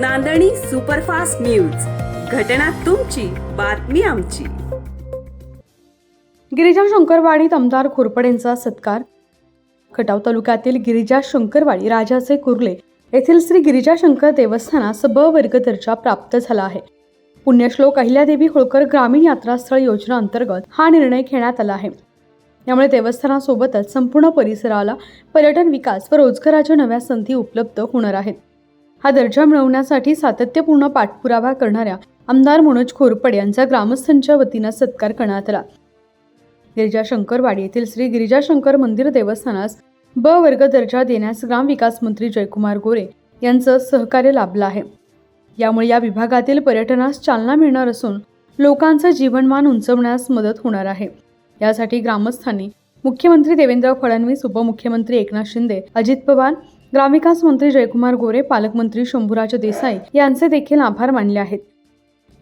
नांदणी superfast news. घटना तुमची बातमी आमची. गिरिजा शंकरवाडीत आमदार खोरपडेंचा सत्कार. खटाव तालुक्यातील गिरिजा शंकरवाडी राजाचे कुर्ले येथील श्री गिरिजा शंकर देवस्थानास ब वर्ग दर्जा प्राप्त झाला आहे. पुण्यश्लोक अहिल्यादेवी होळकर ग्रामीण यात्रास्थळ योजना अंतर्गत हा निर्णय घेण्यात आला आहे. यामुळे देवस्थानासोबतच संपूर्ण परिसराला पर्यटन विकास व रोजगाराच्या नव्या संधी उपलब्ध होणार आहेत. हा दर्जा मिळवण्यासाठी सातत्यपूर्ण पाठपुरावा करणाऱ्या आमदार मनोज खोरपडे यांचा ग्रामस्थांच्या वतीनं सत्कार करण्यात आला. गिरिजाशंकरवाडी येथील श्री गिरिजाशंकर मंदिर देवस्थानास ब वर्ग दर्जा देण्यास ग्रामविकास मंत्री जयकुमार गोरे यांचं सहकार्य लाभलं आहे. यामुळे या विभागातील पर्यटनास चालना मिळणार असून लोकांचं जीवनमान उंचवण्यास मदत होणार आहे. यासाठी ग्रामस्थांनी मुख्यमंत्री देवेंद्र फडणवीस उपमुख्यमंत्री एकनाथ शिंदे अजित पवार ग्रामविकास मंत्री जयकुमार गोरे पालकमंत्री शंभूराज देसाई यांचे देखील आभार मानले आहेत.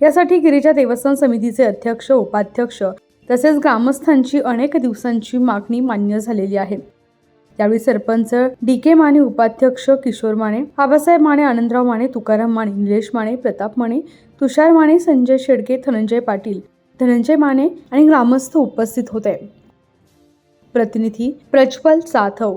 यासाठी गिरिजा देवस्थान समितीचे अध्यक्ष उपाध्यक्ष तसेच ग्रामस्थांची अनेक दिवसांची मागणी मान्य झालेली आहे. यावेळी सरपंच डी के माने उपाध्यक्ष किशोर माने बाबासाहेब माने आनंदराव माने तुकाराम माने निलेश माने प्रताप माने तुषार माने संजय शेडके धनंजय पाटील धनंजय माने आणि ग्रामस्थ उपस्थित होते. प्रतिनिधी प्रज्वल साथव